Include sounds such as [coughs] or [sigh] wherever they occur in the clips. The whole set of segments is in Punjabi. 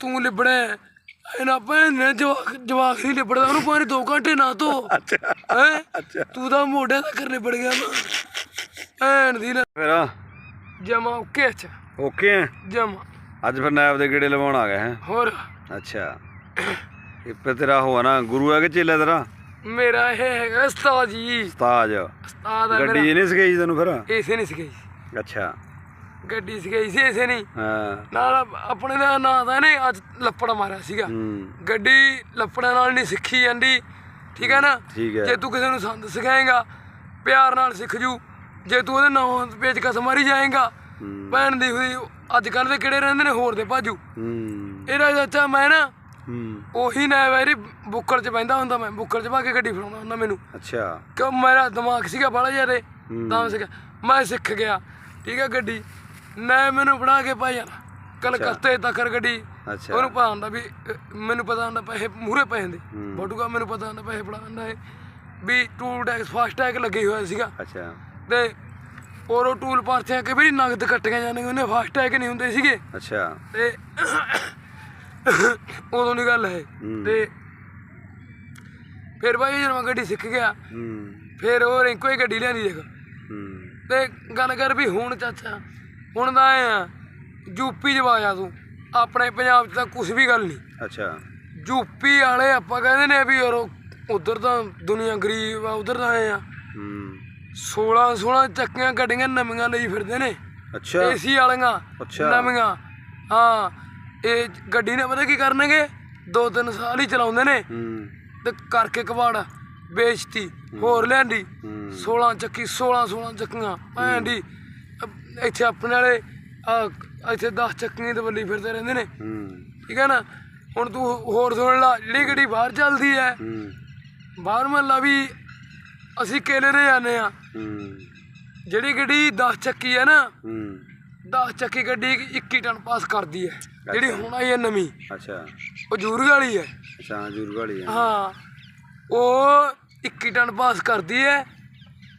ਤੂੰ ਲਿਬੜਿਆ ਇਹਨਾਂ ਭੈਣ ਨੇ ਜਵਾਕ ਨਹੀਂ ਲਿਬੜਦਾ ਉਹਨੂੰ ਪਾਣੀ 2 ਘੰਟੇ ਨਾ ਅੱਛਾ। ਹੈ? ਤੂੰ ਤਾਂ ਮੋਢੇ ਤੱਕ ਲਿਬੜ ਗਿਆ ਨਾ। ਭੈਣ ਦੀ ਫਿਰ? ਜਮਾ ਓਕੇ ਅੱਛਾ ਓਕੇ ਹੈ ਜਮਾ। ਅੱਜ ਫਿਰ ਨਾਇਬ ਦੇ ਗੇੜੇ ਲਵਾਉਣ ਆ ਗਏ ਹੈ। ਹੋਰ? ਅੱਛਾ। ਇਹ ਫਿਰ ਤੇਰਾ ਹੋਆ ਨਾ ਗੁਰੂ ਹੈ ਕਿ ਚੇਲਾ ਤੇਰਾ? ਮੇਰਾ ਇਹ ਹੈਗਾ ਉਸਤਾਦ ਜੀ। ਉਸਤਾਦ। ਗੱਡੀ ਨਹੀਂ ਸਿਖਾਈ ਤੈਨੂੰ ਫਿਰ? ਇਸੇ ਨਹੀਂ ਸਿਖਾਈ। ਅੱਛਾ। ਗੱਡੀ ਸਿਖਾਈ ਸੀ ਇਸੇ ਨਹੀਂ। ਹਾਂ। ਨਾਲ ਆਪਣੇ ਦਾ ਨਾਂ ਦਾ ਨੇ ਅੱਜ ਲੱਪੜ ਮਾਰਿਆ ਸੀਗਾ। ਗੱਡੀ ਲੱਪੜਾਂ ਨਾਲ ਨਹੀਂ ਸਿੱਖੀ ਜਾਂਦੀ। ਠੀਕ ਹੈ ਨਾ? ਜੇ ਤੂੰ ਕਿਸੇ ਨੂੰ ਸੰਦ ਸਿਖਾਏਗਾ ਪਿਆਰ ਨਾਲ ਸਿੱਖ ਜੂ। ਜੇ ਤੂੰ ਉਹਦੇ ਨਾਂ ਪੇਚ ਕਸ ਮਾਰੀ ਜਾਏਗਾ ਭੈਣ ਦੀ ਹੋਈ ਅੱਜ ਕੱਲ ਦੇ ਕਿਹੜੇ ਰਹਿੰਦੇ ਨੇ? ਹੋਰ ਦੇ ਭਾਜੂ। ਹੂੰ। ਇਹਦਾ ਚਾਚਾ ਮੈਂ ਨਾ ਹੂੰ। ਉਹੀ ਨਾ ਵੈਰੀ ਬੁੱਕਰ 'ਚ ਬੈਂਦਾ ਹੁੰਦਾ ਮੈਂ। ਬੁੱਕਰ 'ਚ ਪਾ ਕੇ ਗੱਡੀ ਫੜਾਉਂਦਾ ਹੁੰਦਾ ਮੈਨੂੰ। ਅੱਛਾ। ਕਿਉਂ? ਮੇਰਾ ਦਿਮਾਗ ਸੀਗਾ ਬੜਾ ਜਿਆਦੇ। ਤਾਂ ਸਿੱਖ ਮੈਂ ਸਿੱਖ ਗਿਆ। ਠੀਕ ਹੈ ਗੱਡੀ। ਮੈਂ ਮੈਨੂੰ ਬਣਾ ਕੇ ਭਾਈ ਯਾਰ ਕਲਕੱਤੇ ਤੱਕ ਗੱਡੀ। ਅੱਛਾ। ਉਹਨੂੰ ਹੁੰਦਾ ਵੀ ਮੈਨੂੰ ਪਤਾ ਹੁੰਦਾ ਪੈਸੇ ਮੂਹਰੇ ਪੈ ਜਾਂਦੇ। ਬਟੂਗਾ ਮੈਨੂੰ ਪਤਾ ਹੁੰਦਾ ਪੈਸੇ ਫੜਾ ਇਹ ਵੀ ਟੂਲ ਟੈਕਸ ਫਾਸਟ ਟੈਗ ਲੱਗੇ ਹੋਇਆ ਸੀਗਾ। ਅੱਛਾ। ਤੇ ਔਰ ਟੂਲ ਪਾਰਥਿਆਂ ਕਿ ਵੀ ਨਗਦ ਕੱਟੀਆਂ ਜਾਂਦੀਆਂ ਉਹਨੇ ਫਾਸਟ ਟੈਗ ਨਹੀਂ ਹੁੰਦੇ ਸੀਗੇ। ਅੱਛਾ। ਤੇ ਉਦੋਂ ਦੀ ਗੱਲ ਹੈ। ਤੇ ਫਿਰ ਬਾਈ ਜਦੋਂ ਮੈਂ ਗੱਡੀ ਸਿੱਖ ਗਿਆ ਫਿਰ ਉਹ ਰਿੰਕੋ ਹੀ ਗੱਡੀ ਲਿਆਂਦੀ ਦੇਖ। ਤੇ ਗੱਲ ਕਰ ਵੀ ਹੁਣ ਚਾਚਾ ਹੁਣ ਦਾ ਐ ਆ ਯੂਪੀ ਚ ਵਾਜਾ ਤੂੰ। ਆਪਣੇ ਪੰਜਾਬ ਚ ਤਾਂ ਕੁਝ ਵੀ ਗੱਲ ਨਹੀਂ। ਅੱਛਾ। ਯੂਪੀ ਵਾਲੇ ਆਪਾਂ ਕਹਿੰਦੇ ਨੇ ਵੀ ਯਾਰ ਉਧਰ ਤਾਂ ਦੁਨੀਆ ਗਰੀਬ ਆ ਉਧਰ ਤਾਂ ਐ ਆ। ਹੂੰ। 16 16 ਚੱਕੀਆਂ ਗੱਡੀਆਂ ਨਵੀਆਂ ਲਈ ਫਿਰਦੇ ਨੇ। ਅੱਛਾ। ਏਸੀ ਵਾਲੀਆਂ ਅੱਛਾ। ਨਵੀਆਂ। ਹਾਂ ਇਹ ਗੱਡੀ ਨੇ ਪਤਾ ਕੀ ਕਰਨਗੇ? ਦੋ ਤਿੰਨ ਸਾਲ ਹੀ ਚਲਾਉਂਦੇ ਨੇ। ਹੂੰ। ਤੇ ਕਰਕੇ ਕਬਾੜ ਵੇਚਤੀ ਹੋਰ ਲਿਆਂਦੀ। ਹੂੰ। 16 ਚੱਕੀ 16 16 ਚੱਕੀਆਂ ਭੈਣ ਦੀ। ਇੱਥੇ ਆਪਣੇ ਵਾਲੇ ਆਹ ਇੱਥੇ 10 ਚੱਕੀਆਂ ਦੇ ਬੱਲੀ ਫਿਰਦੇ ਰਹਿੰਦੇ ਨੇ। ਹੂੰ। ਠੀਕ ਹੈ ਨਾ? ਹੁਣ ਤੂੰ ਹੋਰ ਸੁਣ ਲਾ ਜਿਹੜੀ ਗੱਡੀ ਬਾਹਰ ਚੱਲਦੀ ਹੈ ਹੂੰ। ਬਾਹਰ ਮਹੱਲਾ ਵੀ ਅਸੀਂ ਕੇਲੇ ਦੇ ਜਾਂਦੇ ਆ। ਹੂੰ। ਜਿਹੜੀ ਗੱਡੀ 10 ਚੱਕੀ ਹੈ ਨਾ ਹੂੰ। 10 ਚੱਕੀ ਗੱਡੀ 21 ਟਨ ਪਾਸ ਕਰਦੀ ਹੈ। ਜਿਹੜੀ ਹੁਣ ਆਈ ਹੈ ਨਵੀਂ। ਅੱਛਾ। ਉਹ ਜੂਰ ਵਾਲੀ ਹੈ। ਅੱਛਾ ਜੂਰ ਵਾਲੀ ਆ ਹਾਂ। ਉਹ 21 ਟਨ ਪਾਸ ਕਰਦੀ ਹੈ।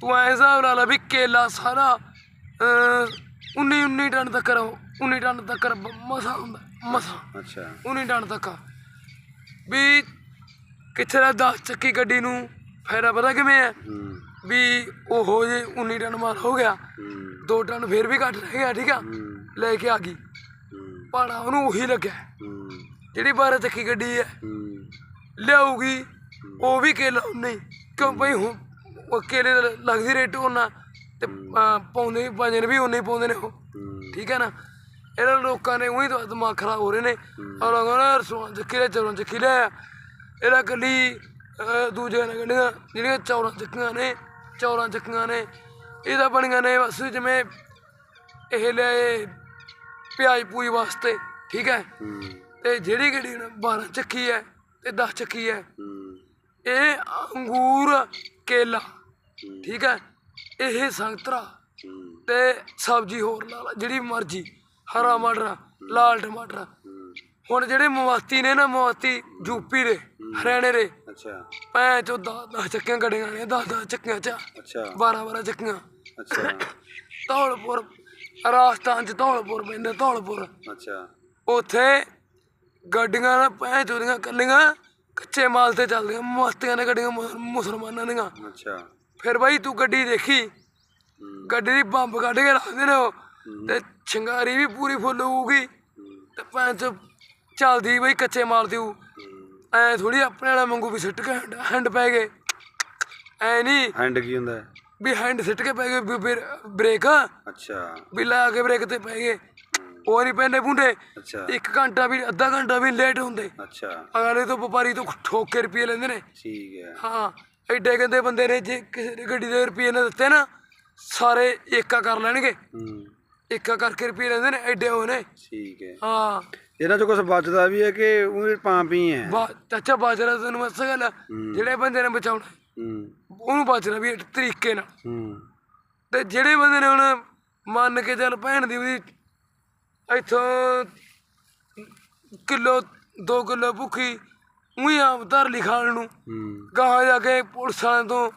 ਤੂੰ ਐ ਹਿਸਾਬ ਲਾ ਲਾ ਵੀ ਕੇਲਾ ਸਾਰਾ 19 19 ਟਨ ਤੱਕ 19 ਟਨ ਤੱਕ ਮਸਾ ਹੁੰਦਾ। ਮਸਾ। ਅੱਛਾ। 19 ਟਨ ਤੱਕ। ਵੀ ਕਿੱਥੇ ਦਾ 10 ਚੱਕੀ ਗੱਡੀ ਨੂੰ ਫਾਇਦਾ ਪਤਾ ਕਿਵੇਂ ਹੈ? ਹੂੰ। ਵੀ ਉਹੋ ਜੇ 19 ਟਨ ਮਾਲ ਹੋ ਗਿਆ। ਹੂੰ। 2 ਟਨ ਫੇਰ ਵੀ ਘੱਟ ਰਹਿ ਗਿਆ ਠੀਕ ਆ? ਹੂੰ। ਲੈ ਕੇ ਆ ਗਈ। ਹੂੰ। ਪਾੜਾ ਉਹਨੂੰ ਉਹੀ ਲੱਗਿਆ। ਹੂੰ। ਜਿਹੜੀ 12 ਚੱਕੀ ਗੱਡੀ ਹੈ। ਹੂੰ। ਲਿਆਊਗੀ ਉਹ ਵੀ ਕੇਲਾ ਨਹੀਂ ਕਿਉਂ ਭਈ ਹੁਣ ਉਹ ਕੇਲੇ ਦਾ ਲੱਗਦੀ ਰੇਟ ਉਹਨਾਂ ਤੇ ਅਹ, ਪਾਉਂਦੇ ਵੀ ਭਾਜਨ ਵੀ ਉਹਨੇ ਹੀ ਪਾਉਂਦੇ ਨੇ ਉਹ। ਠੀਕ ਹੈ ਨਾ? ਇਹਨਾਂ ਲੋਕਾਂ ਨੇ ਉਹੀ ਤਾਂ ਦਿਮਾਗ ਖਰਾਬ ਹੋ ਰਹੇ ਨੇ। ਔਰ ਲੋਕਾਂ ਨੇ ਰਸੋਂ ਚੱਕੀ ਲੈ ਚੌਰਾਂ ਚੱਕੀ ਲੈ ਇਹਦਾ ਕੱਲੀ ਅਹ, ਦੂਜੇ ਨੇ ਗੱਡੀਆਂ ਜਿਹੜੀਆਂ ਚੌਰਾਂ ਚੱਕੀਆਂ ਨੇ ਚੌਰਾਂ ਚੱਕੀਆਂ ਨੇ ਇਹਦਾ ਬਣੀਆਂ ਨੇ ਬਸ ਜਿਵੇਂ ਇਹ ਲੈ ਪਿਆਜ਼ ਪੂਈ ਵਾਸਤੇ ਠੀਕ ਹੈ? ਤੇ ਜਿਹੜੀ ਗੱਡੀ ਨੇ 12 ਚੱਕੀ ਹੈ ਤੇ 10 ਚੱਕੀ ਹੂੰ ਇਹ ਅੰਗੂਰ ਕੇਲਾ ਠੀਕ ਹੈ? ਇਹ ਸੰਤਰਾ ਹੂੰ। ਤੇ ਸਬਜ਼ੀ ਹੋਰ ਲਾ ਲਾ ਜਿਹੜੀ ਮਰਜ਼ੀ ਹਰਾ ਮਟਰ ਲਾਲ ਟਮਾਟਰ। ਹੁਣ ਜਿਹੜੇ ਮਵਾਤੀ ਨੇ ਨਾ ਮਵਾਤੀ ਯੂਪੀ ਦੇ ਹਰਿਆਣੇ ਦੇ ਅੱਛਾ। ਭੈਣ ਚੋ 10 ਚੱਕੀਆਂ ਗੱਡੀਆਂ ਨੇ 10 10 ਚੱਕੀਆਂ ਚ ਅੱਛਾ। 12 12 ਚੱਕੀਆਂ। ਅੱਛਾ। [coughs] ਧੌਲਪੁਰ ਰਾਜਸਥਾਨ ਚ ਧੌਲਪੁਰ ਪੈਂਦਾ ਧੌਲਪੁਰ। ਅੱਛਾ। ਉੱਥੇ ਗੱਡੀਆਂ ਨਾ ਭੈਣ ਚੋਦੀਆਂ ਕੱਲੀਆਂ ਕੱਚੇ ਮਾਲ ਤੇ ਚੱਲਦੀਆਂ ਮਸਤੀਆਂ ਨੇ ਗੱਡੀਆਂ ਮੁਸ- ਮੁਸਲਮਾਨਾਂ ਦੀਆਂ। ਅੱਛਾ। ਫਿਰ ਬਾਈ ਤੂੰ ਗੱਡੀ ਦੇਖੀ? ਗੱਡੀ ਦੀ ਬੰਬ ਕੱਢ ਕੇ ਰੱਖਦੇ ਨੇ ਉਹ। ਤੇ ਸ਼ਿੰਗਾਰੀ ਵੀ ਪੂਰੀ ਫੁੱਲ ਹੋਊਗੀ। ਤੇ ਚ ਚੱਲਦੀ ਬਈ ਕੱਚੇ ਮਾਲ ਦੀ। ਐ ਥੋੜੀ ਆਪਣੇ ਵਾਲਾ ਵਾਂਗੂ ਵੀ ਸਿੱਟ ਕੇ ਹੈਂਡ- ਪੈ ਗਏ। ਐ ਨਹੀਂ ਹੈਂਡ ਕੀ ਹੁੰਦਾ? ਵੀ ਹੈਂਡ ਸਿੱਟ ਕੇ ਪੈ ਗਏ ਬ੍ਰੇਕ। ਅੱਛਾ। ਵੀ ਲਾ ਕੇ ਬ੍ਰੇਕ ਤੇ ਪੈ ਗਏ। ਉਹ ਨਹੀਂ ਪੈਂਦੇ ਪੁੰਡੇ ਅੱਛਾ। ਇੱਕ ਘੰਟਾ ਵੀ ਅੱਧਾ ਘੰਟਾ ਵੀ ਲੇਟ ਹੁੰਦੇ। ਅੱਛਾ। ਅਗਲੇ ਤੋਂ ਵਪਾਰੀ ਤੋਂ ਠੋਕ ਕੇ ਰੁਪਏ ਲੈਂਦੇ ਨੇ। ਠੀਕ ਹੈ। ਹਾਂ। ਐਡੇ ਗੰਦੇ ਬੰਦੇ ਨੇ ਜੇ ਕਿਸੇ ਦੀ ਗੱਡੀ ਦੇ ਰੁਪਏ ਨੇ ਦਿੱਤੇ ਨਾ ਸਾਰੇ ਏਕਾ ਕਰ ਲੈਣਗੇ। ਹੂੰ। ਏਕਾ ਕਰਕੇ ਰੁਪਏ ਲੈਂਦੇ ਨੇ ਐਡੇ ਉਹ ਨੇ। ਠੀਕ ਹੈ। ਹਾਂ। ਇਹਨਾਂ ਚੋਂ ਕੁਝ ਬਚਦਾ ਵੀ ਹੈ ਕਿ ਉਹ ਪਾਂਪ ਹੀ ਹੈ? ਬਾ ਚਾਚਾ ਬਾਜਰਾ ਤੈਨੂੰ ਮੈਂ ਗੱਲ। ਆ। ਜਿਹੜੇ ਬੰਦੇ ਨੇ ਬਚਾਉਣਾ ਹੂੰ। ਉਹਨੂੰ ਬਚਣਾ ਵੀ ਤਰੀਕੇ ਨਾਲ। ਹੂੰ। ਤੇ ਜਿਹੜੇ ਬੰਦੇ ਨੇ ਹੁਣ ਮੰਨ ਕੇ ਚੱਲ ਭੈਣ ਦੀ ਉਹਦੀ ਇੱਥੋਂ ਕਿਲੋ 2 ਕਿਲੋ ਭੁੱਖੀ ਉਹੀ ਆਪ ਧਰ ਲਈ ਖਾਣ ਨੂੰ ਹੂੰ। ਗਾਹਾਂ ਜਾ ਕੇ ਪੁਲਿਸ ਵਾਲਿਆਂ ਤੋਂ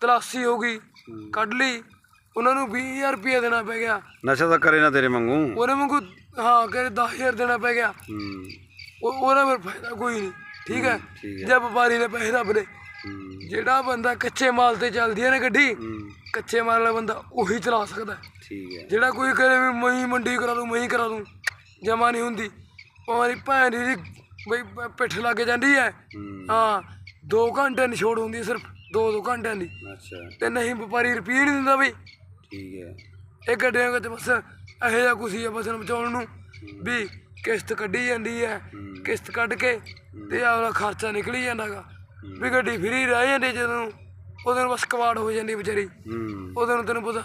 ਤਲਾਸ਼ੀ ਹੋ ਗਈ ਕੱਢ ਲਈ। ਉਹਨਾਂ ਨੂੰ 20000 ਰੁਪਏ ਦੇਣਾ ਪੈ ਗਿਆ। ਨਸ਼ਾ ਤਾਂ ਕਰੇ ਨਾ ਤੇਰੇ ਵਾਂਗੂ। ਉਹਨੇ ਵਾਂਗੂ ਹਾਂ ਕਰੇ 10000 ਦੇਣਾ ਪੈ ਗਿਆ। ਹੂੰ। ਉਹ ਉਹਦਾ ਫਿਰ ਫਾਇਦਾ ਕੋਈ ਨਹੀਂ ਠੀਕ ਹੈ? ਠੀਕ ਹੈ। ਜੇ ਵਪਾਰੀ ਨੇ ਪੈਸੇ ਲਏ ਹੂੰ। ਜਿਹੜਾ ਬੰਦਾ ਕੱਚੇ ਮਾਲ ਤੇ ਚੱਲਦੀ ਹੈ ਨਾ ਗੱਡੀ ਹੂੰ। ਕੱਚੇ ਮਾਲ ਵਾਲਾ ਬੰਦਾ ਉਹੀ ਚਲਾ ਸਕਦਾ। ਹੈ। ਠੀਕ ਹੈ। ਜਿਹੜਾ ਕੋਈ ਕਹੇ ਵੀ ਮੈਂ ਹੀ ਮੰਡੀ ਕਰਾ ਦੂੰ ਮੈਂ ਹੀ ਕਰਾ ਦੂੰ ਜਮਾ ਨਹੀਂ ਹੁੰਦੀ। ਉਹਦੀ ਭੈਣ ਦੀ ਬਈ ਪ- ਪਿੱਠ ਲੱਗ ਜਾਂਦੀ ਹੈ। ਹੂੰ ਹਾਂ 2 ਘੰਟੇ ਨਿਛੋੜ ਹੁੰਦੀ ਹੈ ਸਿਰਫ 2-2 ਘੰਟਿਆਂ ਦੀ। ਅੱਛਾ। ਤੇ ਨਹੀਂ ਵਪਾਰੀ ਰੁਪਈਏ ਨਹੀਂ ਦਿੰਦਾ ਬਈ। ਠੀਕ ਹੈ ਇਹ ਗੱਡੀਆਂ ਵਿੱਚ ਬਸ ਇਹੋ ਜਿਹਾ ਕੁਛ ਹੀ ਬਸਣ ਬਚਾਉਣ ਨੂੰ। ਵੀ ਕਿਸ਼ਤ ਕੱਢੀ ਜਾਂਦੀ ਹੈ। ਕਿਸ਼ਤ ਕੱਢ ਕੇ ਤੇ ਆਪਦਾ ਖਰਚਾ ਨਿਕਲੀ ਜਾਂਦਾਗਾ ਵੀ ਗੱਡੀ ਫਰੀ ਰਹਿ ਜਾਂਦੀ ਜਦੋਂ ਉਹਦੇ ਨੂੰ ਬਸ ਕਵਾੜ ਹੋ ਜਾਂਦੀ ਵਿਚਾਰੀ। ਹੂੰ। ਉਹਦੇ ਨੂੰ ਤੈਨੂੰ ਪਤਾ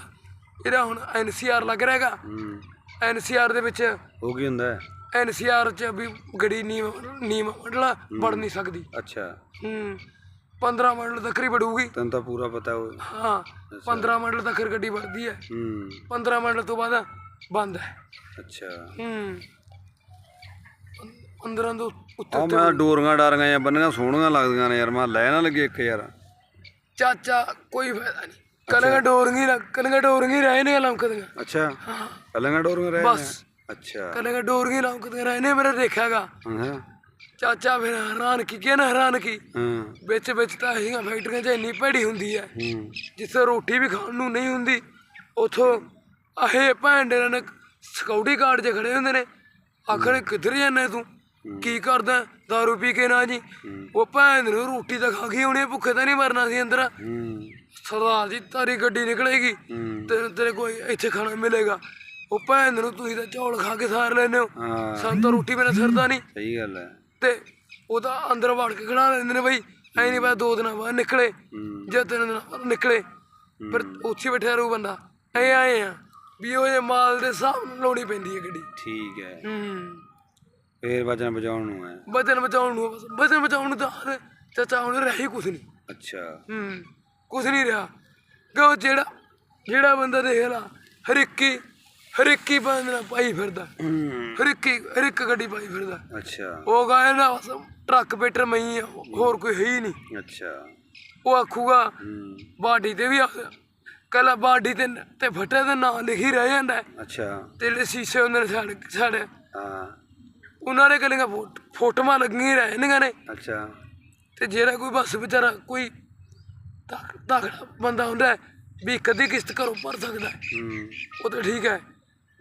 ਇਹਦਾ ਹੁਣ ਐਨਸੀਆਰ ਲੱਗ ਰਿਹਾਗਾ। ਹੂੰ। ਐਨਸੀਆਰ ਦੇ ਵਿੱਚ ਉਹ ਕੀ ਹੁੰਦਾ ਹੈ? ਐਨਸੀਆਰ ਚ ਵੀ ਗੱਡੀ ਨੀਮ ਨੀਮ ਮੰਡਲਾ ਵੜ ਨਹੀਂ ਸਕਦੀ। ਅੱਛਾ। ਹੂੰ। 15 ਮੰਡਲ ਤੱਕ ਹੀ ਵੜੂਗੀ। ਤੈਨੂੰ ਤਾਂ ਪੂਰਾ ਪਤਾ ਉਹ ਹਾਂ 15 ਮੰਡਲ ਤੱਕ ਗੱਡੀ ਵੜਦੀ ਹੈ। ਹੂੰ। 15 ਮੰਡਲ ਤੋਂ ਬਾਅਦ ਬੰਦ ਹੈ। ਅੱਛਾ। ਹੂੰ। 15 ਤੋਂ ਉੱਤੇ ਆ ਮੈਂ ਡੋਰੀਆਂ ਡਾਰੀਆਂ ਜਾਂ ਬੰਨੀਆਂ ਸੋਹਣੀਆਂ ਲੱਗਦੀਆਂ ਨੇ ਯਾਰ ਮੈਂ ਲੈ ਨਾ ਲੱਗੇ ਇੱਕ ਯਾਰ। ਚਾਚਾ ਕੋਈ ਫਾਇਦਾ ਨਹੀਂ। ਕਲਗਾ ਡੋਰਗੀ ਨਾ ਕਲਗਾ ਡੋਰਗੀ ਰਹੇ ਨੇ ਲੰਕਦੀਆਂ ਅੱਛਾ। ਕੱਲੀਆਂ ਡੋਰੀਆਂ ਰਹਿ ਬਸ। ਅੱਛਾ। ਕਲਗਾ ਡੋਰਗੀ ਲੰਕਦੀਆਂ ਰਹੇ ਨੇ ਮੇਰੇ ਦੇਖਿਆਗਾ। ਹਾਂ। ਚਾਚਾ ਫਿਰ ਹੈਰਾਨ ਕੀ ਨਾ ਹੈਰਾਨ ਕੀ। ਹਾਂ। ਵਿੱਚ ਵਿੱਚ ਤਾਂ ਇਹ ਫੈਕਟਰੀਆਂ 'ਚ ਇੰਨੀ ਭੈੜੀ ਹੁੰਦੀ ਹੈ। ਜਿੱਥੇ ਰੋਟੀ ਵੀ ਖਾਣ ਨੂੰ ਨਹੀਂ ਹੁੰਦੀ ਉਥੋਂ ਆਹੇ ਭਾਂਡੇ ਨੇ ਸਿਕਿਉਰਿਟੀ ਗਾਰਡ 'ਚ ਖੜੇ ਹੁੰਦੇ ਨੇ ਆਖਣ ਕਿੱਧਰ ਜਾਂਦਾ ਤੂੰ? ਕੀ ਕਰਦਾ? ਦਾਰੂ ਪੀ ਕੇ ਨਾ ਜੀ। ਉਹ ਭੈਣ ਨੂੰ ਰੋਟੀ ਤਾਂ ਖਾ ਗਈ ਉਹਨੇ ਭੁੱਖੇ ਤਾਂ ਨਹੀਂ ਮਰਨਾ ਸੀ ਅੰਦਰ। ਸਰਦਾਰ ਜੀ ਤਾਰੀ ਗੱਡੀ ਨਿਕਲੇਗੀ ਹੂੰ। ਤੇ ਤੇਰੇ ਕੋਈ ਇੱਥੇ ਖਾਣਾ ਮਿਲੇਗਾ। ਉਹ ਭੈਣ ਨੂੰ ਤੁਸੀਂ ਤਾਂ ਚੌਲ ਖਾ ਕੇ ਸਾਰ ਲੈਂਦੇ ਹੋ। ਹਾਂ। ਸਾਨੂੰ ਤਾਂ ਰੋਟੀ ਬਿਨਾਂ ਸਰਦਾ ਨਹੀਂ। ਸਹੀ ਗੱਲ ਹੈ। ਤੇ ਉਹ ਤਾਂ ਅੰਦਰ ਵੜ ਕੇ ਖੜਾ ਲੈਂਦੇ ਨੇ ਬਈ। ਐ ਨਹੀਂ ਪਤਾ ਦੋ ਦਿਨਾਂ ਬਾਅਦ ਨਿਕਲੇ ਹੂੰ। ਜਾਂ ਤਿੰਨ ਦਿਨਾਂ ਬਾਅਦ ਨਿਕਲੇ। ਫਿਰ ਉੱਥੇ ਬੈਠਿਆ ਰਹੂ ਬੰਦਾ। ਐ ਆਏ ਆ ਵੀ ਉਹ ਜੇ ਮਾਲ ਦੇ ਹਿਸਾਬ ਨਾਲ ਲਾਉਣੀ ਪੈਂਦੀ ਹੈ ਗੱਡੀ। ਠੀਕ ਹੈ। ਹੂੰ। ਫੇਰ ਵਜਨ ਬਚਾਉਣ ਨੂੰ ਹੈ। ਵਜਨ ਬਚਾਉਣ ਨੂੰ ਬਸ। ਵਜਨ ਬਚਾਉਣ ਨੂੰ ਤਾਂ ਹਰ ਚਾਚਾ ਹੁਣ ਰਹਿ ਹੀ ਕੁਛ ਨਹੀਂ। ਅੱਛਾ। ਹੂੰ। ਕੁਛ ਨਹੀਂ ਰਿਹਾ। ਕਿਉਂ? ਜਿਹੜਾ ਜਿਹੜਾ ਬੰਦਾ ਦੇਖ ਲਾ ਹਰ ਇੱਕੀ ਹਰ ਇੱਕੀ ਬੰਦਾ ਪਾਈ ਫਿਰਦਾ। ਹੂੰ। ਹਰ ਇੱਕੀ ਹਰ ਇੱਕ ਗੱਡੀ ਪਾਈ ਫਿਰਦਾ। ਅੱਛਾ। ਉਹ ਗਾਇ ਨਾ ਟਰੱਕ ਪੇਟਰ ਮਈ ਆ ਹੋਰ ਕੋਈ ਹੈ ਹੀ ਨਹੀਂ। ਅੱਛਾ। ਉਹ ਆਖੂਗਾ ਹੂੰ। ਬਾਡੀ ਤੇ ਵੀ ਕਲਾ ਬਾਡੀ ਤੇ ਤੇ ਫਟੇ ਦਾ ਨਾਂ ਲਿਖੀ ਰਹਿ ਜਾਂਦਾ ਹੈ। ਅੱਛਾ। ਤੇ ਜਿਹੜੇ ਸ਼ੀਸ਼ੇ ਹੁੰਦੇ ਨੇ ਸਾਡੇ ਸਾਡੇ ਹਾਂ। ਉਹਨਾਂ ਦੇ ਕਲੀਆਂ ਫੋਟੋਆਂ ਲੱਗੀਆਂ ਰਹਿੰਦੀਆਂ ਨੇ। ਅੱਛਾ। ਤੇ ਜਿਹੜਾ ਕੋਈ ਬਸ ਵਿਚਾਰਾ ਕੋਈ ਤਕ- ਤਕੜਾ ਬੰਦਾ ਹੁੰਦਾ ਹੈ, ਵੀ ਕਦੀ ਕਿਸ਼ਤ ਘਰੋਂ ਭਰ ਸਕਦਾ ਹੈ, ਹੂੰ। ਉਹ ਤਾਂ ਠੀਕ ਹੈ।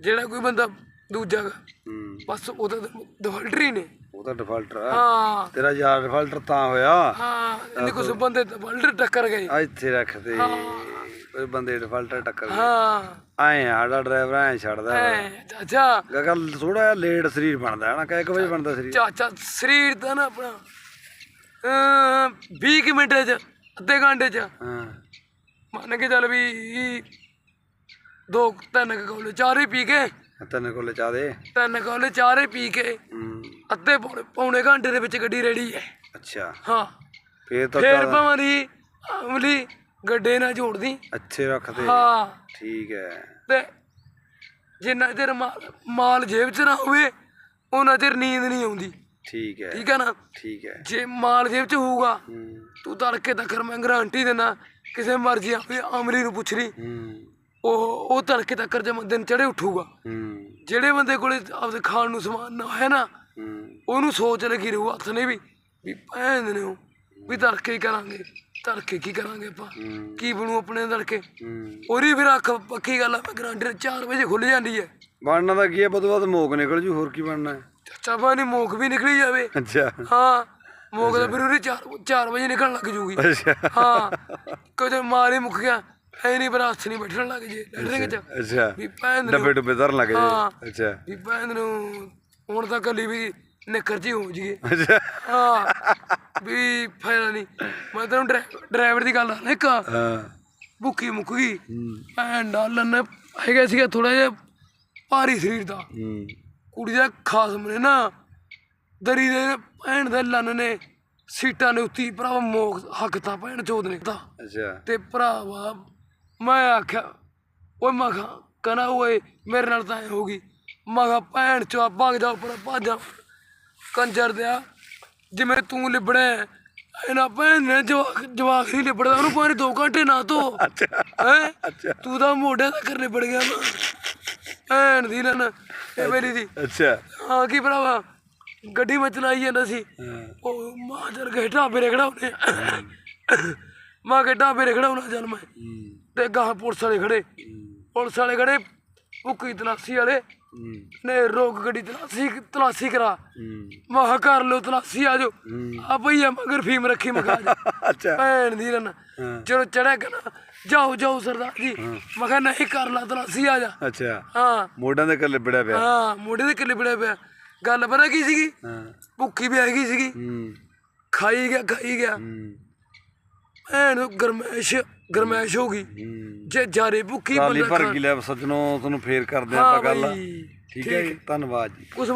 ਜਿਹੜਾ ਕੋਈ ਬੰਦਾ ਦੂਜਾ ਗਾ, ਹੂੰ। ਬਸ ਉਹਦਾ ਡਿਫਾਲਟਰੀ ਨੇ। ਉਹ ਤਾਂ ਡਿਫਾਲਟਰ ਆ। ਹਾਂ। ਤੇਰਾ ਯਾਰ ਡਿਫਾਲਟਰ ਤਾਂ ਹੋਇਆ। ਹਾਂ ਇਹਦੇ ਕੁਝ ਬੰਦੇ ਡਿਫਾਲਟਰ ਟੱਕਰ ਗਏ। ਆ ਇੱਥੇ ਰੱਖ ਦੇ। ਕੋਈ ਬੰਦੇ ਡਿਫਾਲਟਰ ਟੱਕਰ ਗਏ। ਹਾਂ। ਆਏ ਆ, ਸਾਡਾ ਡਰਾਈਵਰ ਐ ਛੱਡਦਾ ਐ ਚਾਚਾ। ਗੱਲ ਥੋੜਾ ਜਿਹਾ ਲੇਟ ਸਰੀਰ ਬਣਦਾ ਹੈ ਨਾ ਕਿਹ ਵਜੇ ਬਣਦਾ ਸਰੀਰ। ਚਾਚਾ ਸਰੀਰ ਦਾ ਨਾ ਆਪਣਾ ਅਮ 20 ਕੁ ਮਿੰਟ ਚ ਅੱਧੇ ਘੰਟੇ ਚ ਹਾਂ। ਮੰਨ ਕੇ ਚੱਲ ਵੀ ਦੋ ਤਿੰਨ ਕੁ ਕੌਲੇ ਚਾਰੇ ਪੀ ਕੇ। ਤੈਨੂੰ ਕੋਲੇ ਚਾਹ ਦੇ ਤਿੰਨ ਕੌਲੇ ਚਾਰੇ ਪੀ ਕੇ ਹੂੰ। ਅੱਧੇ ਪੌਣੇ ਪੌਣੇ ਘੰਟੇ ਦੇ ਵਿੱਚ ਗੱਡੀ ਰੈਡੀ ਹੈ। ਅੱਛਾ। ਹਾਂ। ਫੇਰ ਤਾਂ ਫੇਰ ਭਾਵੇਂ ਦੀ ਅਮਲੀ ਗੱਡੇ ਨਾਲ ਜੋੜਦੀ। ਅੱਛੇ ਰੱਖ ਦੇ ਹਾਂ। ਠੀਕ ਹੈ। ਤੇ ਜਿੰਨਾ ਚਿਰ ਮਾਲ ਮਾਲ ਜੇਬ 'ਚ ਨਾ ਹੋਵੇ ਉਹਨਾਂ ਚਿਰ ਨੀਂਦ ਨਹੀਂ ਆਉਂਦੀ। ਠੀਕ ਹੈ। ਠੀਕ ਹੈ ਨਾ? ਠੀਕ ਹੈ। ਜੇ ਮਾਲ ਜੇਬ 'ਚ ਹੋਊਗਾ ਹੂੰ। ਤੂੰ ਤੜਕੇ ਤੱਕ ਮੈਂ ਗਾਰੰਟੀ ਦਿੰਦਾ ਕਿਸੇ ਮਰਜ਼ੀ ਆਪੇ ਅਮਲੀ ਨੂੰ ਪੁੱਛ ਲਈ। ਹੂੰ। ਉਹ ਉਹ ਤੜਕੇ ਤੱਕ ਜਦ ਦਿਨ ਚੜੇ ਉੱਠੂਗਾ। ਹੂੰ। ਜਿਹੜੇ ਬੰਦੇ ਕੋਲੇ ਆਪਦੇ ਖਾਣ ਨੂੰ ਸਮਾਨ ਨਾ ਹੈ ਨਾ ਹੂੰ। ਉਹਨੂੰ ਸੋਚ ਲੱਗੀ ਰਹੂ ਹੱਥ ਨੇ ਵੀ ਵੀ ਭੈਣ ਨੇ ਉਹ ਵੀ ਤੜਕੇ ਹੀ ਕਰਾਂਗੇ। ਤੜਕੇ ਕੀ ਕਰਾਂਗੇ ਆਪਾਂ? ਹੂੰ। ਕੀ ਬਣੂ ਆਪਣੇ ਤੜਕੇ? ਹੂੰ। ਉਹਦੀ ਫਿਰ ਅੱਖ ਪੱਕੀ ਗੱਲ ਆ ਮੈਂ ਗਾਰੰਟੀ 4 ਵਜੇ ਖੁੱਲ ਜਾਂਦੀ ਹੈ। ਬਣਨਾ ਤਾਂ ਕੀ ਹੈ ਬਦੋਂ ਬਾਅਦ ਮੋਕ ਨਿਕਲ ਜੂ ਹੋਰ ਕੀ ਬਣਨਾ ਹੈ? ਚਾਚਾ ਬਾਨੀ ਮੋਕ ਵੀ ਨਿਕਲੀ ਜਾਵੇ। ਅੱਛਾ। ਹਾਂ ਮੋਕ ਦਾ ਫਿਰ ਉਹਦੀ 4 4 ਵਜੇ ਨਿਕਲਣ ਲੱਗ ਜੂਗੀ। ਅੱਛਾ। ਹਾਂ ਕਦੇ ਮਾਰੇ ਮੁੱਕ ਗਿਆ। ਐ ਨਹੀਂ ਬਰਾਤ ਨਹੀਂ ਬੈਠਣ ਲੱਗ ਜੇ ਲੈਟਰਿੰਗ ਚ। ਅੱਛਾ। ਵੀ ਭੈਣ ਨੂੰ ਡੱਬੇ ਡੁੱਬੇ ਧਰਨ ਲੱਗ। ਜੇ। ਅੱਛਾ। ਵੀ ਭੈਣ ਨੂੰ ਹੁਣ ਤਾਂ ਕੱਲੀ ਵੀ ਨਿੱਕਰ ਜੀ ਹੋ ਜੀਏ। ਅੱਛਾ। ਹਾਂ। ਵੀ ਫਾਇਦਾ ਨਹੀਂ। ਮੈਂ ਤੈਨੂੰ ਡਰਾਈ- ਡਰਾਈਵਰ ਦੀ ਗੱਲ ਨਾ ਇੱਕ ਹਾਂ। ਭੁੱਖੀ ਮੁੱਕ ਗਈ ਭੈਣ ਦਾ ਲੰਨ ਹੈਗਾ ਸੀਗਾ ਥੋੜਾ ਜਿਹਾ ਭਾਰੀ ਸਰੀਰ ਦਾ। ਹੂੰ। ਕੁੜੀ ਦਾ ਖਾਸ ਮਨੇ ਨਾ ਦਰੀ ਦੇ ਭੈਣ ਦੇ ਲੰਨ ਨੇ ਸੀਟਾਂ ਦੇ ਉੱਤੀ ਭਰਾਵਾ ਮੋਕ ਹੱਕਤਾ ਭੈਣ ਚੋਦ ਨੇ। ਤਾਂ ਅੱਛਾ। ਤੇ ਭਰਾਵਾ ਮੈਂ ਆਖਿਆ ਓਏ ਮੈਂ ਕਿਹਾ ਕਹਣਾ ਓਏ ਮੇਰੇ ਨਾਲ ਤਾਂ ਐ ਹੋ ਗਈ। ਮੈਂ ਕਿਹਾ ਭੈਣ ਚੋ ਭੱਗ ਜਾ ਉੱਪਰ ਭੱਜ ਜਾ। ਕੰਜਰ ਦਿਆ ਜਿਵੇਂ ਤੂੰ ਲਿਬੜਿਆ ਇਹਨਾਂ ਭੈਣ ਨੇ ਜਵਾਕ ਨਹੀਂ ਲਿਬੜਦਾ ਉਹਨੂੰ ਪਾਣੀ 2 ਘੰਟੇ ਨਾ ਧੋ। ਹੈ? ਅੱਛਾ। ਤੂੰ ਤਾਂ ਮੋਢੇ ਤੱਕ ਲਿਬੜ ਗਿਆ ਨਾ। ਭੈਣ ਦੀ ਲਨ ਇਹ ਮੇਰੀ ਦੀ। ਅੱਛਾ। ਹਾਂ ਕੀ ਭਰਾਵਾ? ਗੱਡੀ ਮੈਂ ਚਲਾਈ ਜਾਂਦਾ ਸੀ। ਉਹ ਮਾਂ ਚਲ ਕੇ ਢਾਬੇ ਰੇ ਖੜਾਉਣੇ। ਮਾਂ ਕੇ ਢਾਬੇ ਰੇ ਖੜਾਉਣਾ ਚੱਲ ਮੈਂ। ਹੂੰ, ਤੇ ਗਾਹ ਪੁਲਿਸ ਵਾਲੇ ਖੜੇ। ਪੁਲਿਸ ਵਾਲੇ ਖੜੇ ਭੁੱਕੀ ਤਲਾਸੀ ਵਾਲੇ ਨੇ ਰੋਕ ਗੱਡੀ ਤਲਾਸੀ ਤਲਾਸੀ ਕਰਾ। ਹੂੰ, ਮਾਹ ਕਰ ਲੋ ਤਲਾਸੀ ਆ ਜਾਓ। ਹੂੰ। ਆ ਭਈਆ ਮਗਰ ਫੀਮ ਰੱਖੀ ਮਗਾ ਜਾ [laughs] ਅੱਛਾ। ਭੈਣ ਦੀ ਰਨ। ਚਲੋ ਚੜਿਆ ਕਨਾ ਜਾਓ ਜਾਓ ਸਰਦਾਰ ਜੀ। ਮੈਂ ਕਿਹਾ ਨਹੀਂ ਕਰ ਲਾ ਤਲਾਸੀ ਆ ਜਾ। ਅੱਛਾ। ਹਾਂ। ਮੋਢਾਂ ਦੇ ਕੱਲੇ ਬੜਿਆ ਪਿਆ। ਹਾਂ ਮੋਢੇ ਦੇ ਕਿੱਲੇ ਬੜਿਆ ਪਿਆ। ਗੱਲ ਪਤਾ ਕੀ ਸੀਗੀ? ਭੁੱਖੀ ਵੀ ਹੈਗੀ ਸੀਗੀ। ਖਾਈ ਗਿਆ ਖਾਈ ਗਿਆ। ਹੂੰ ਭੈਣ ਨੂੰ ਗਰਮੈਸ਼ ਗਰਮੈਸ਼ ਹੋ ਗਈ। ਜੇ ਜਾਰੇ ਭੁੱਖੀ ਬੰਦਾ ਭਰ ਗਈ ਲੈ ਸੱਜਣੋ ਤੁਹਾਨੂੰ ਫੇਰ ਕਰਦੇ ਹਾਂ ਆਪਾਂ ਗੱਲ। ਠੀਕ ਹੈ ਜੀ ਧੰਨਵਾਦ ਜੀ। ਉਸ